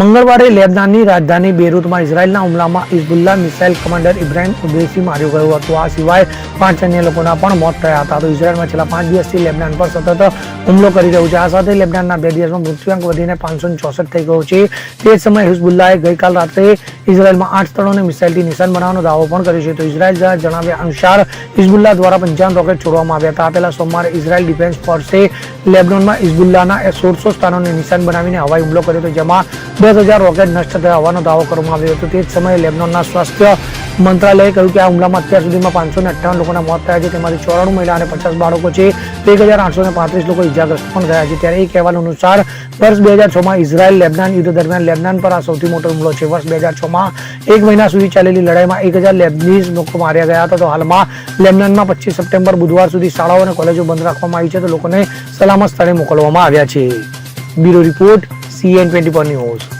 મંગળવારે લેબનાનની રાજધાની બેરૂતમાં ઇઝરાયલના હુમલામાં ઇઝબુલ્લા મિસાઇલ કમાન્ડર ઇબ્રાહિમ ઉદ્દેશી માર્યો ગયો હતો. આ સિવાય પાંચ અન્ય લોકોના પણ મોત થયા હતા. તો ઇઝરાયલમાં છેલ્લા પાંચ દિવસથી લેબનાન પર સતત હુમલો કરી રહ્યું છે. આ સાથે લેબનાનના બે દિવસમાં મૃત્યુઆંક વધીને પાંચસો થઈ ગયો છે. તે જ સમયે હિઝબુલ્લાએ ગઈકાલ રાત્રે ઇઝરાયલમાં આઠ સ્થળોને મિસાઇલથી નિશાન બનાવવાનો દાવો પણ કર્યો છે. તો ઇઝરાયલ જણાવ્યા અનુસાર હિઝબુલ્લા દ્વારા પંચાવન રોકેટ છોડવામાં આવ્યા હતા. પહેલા સોમવારે ઇઝરાયલ ડિફેન્સ ફોર્સે લેબનોનમાં હિઝબુલ્લાના સોળસો સ્થાનોને નિશાન બનાવીને હવાઈ હુમલો કર્યો હતો, જેમાં દસ હજાર રોકેટ નષ્ટ થયા દાવો કરવામાં આવ્યો હતો. તે જ સમયે લેબનોનના સ્વાસ્થ્ય મંત્રાલયે કહ્યું કે આ હુમલામાં અત્યાર સુધીમાં પાંચસો લોકોના મોત થયા છે. તેમાંથી ચોરાણું મહિલા અને પચાસ બાળકો છે. એક લોકો ઇજાગ્રસ્ત પણ થયા છે. ત્યારે એક અહેવાલ અનુસાર, વર્ષ બે હજાર ઇઝરાયલ લેબનાન યુદ્ધ દરમિયાન લેબનાન પર આ સૌથી મોટો હુમલો છે. વર્ષ બે હજાર છમાં એક મહિના સુધી ચાલેલી લડાઈમાં એક હજાર લેબનીઝ લોકો માર્યા ગયા હતા. તો હાલમાં લેબનાનમાં પચીસ સપ્ટેમ્બર બુધવાર સુધી શાળાઓ અને કોલેજો બંધ રાખવામાં આવી છે. તો લોકોને સલામત સ્થળે મોકલવામાં આવ્યા છે. Bureau report, CN twenty news.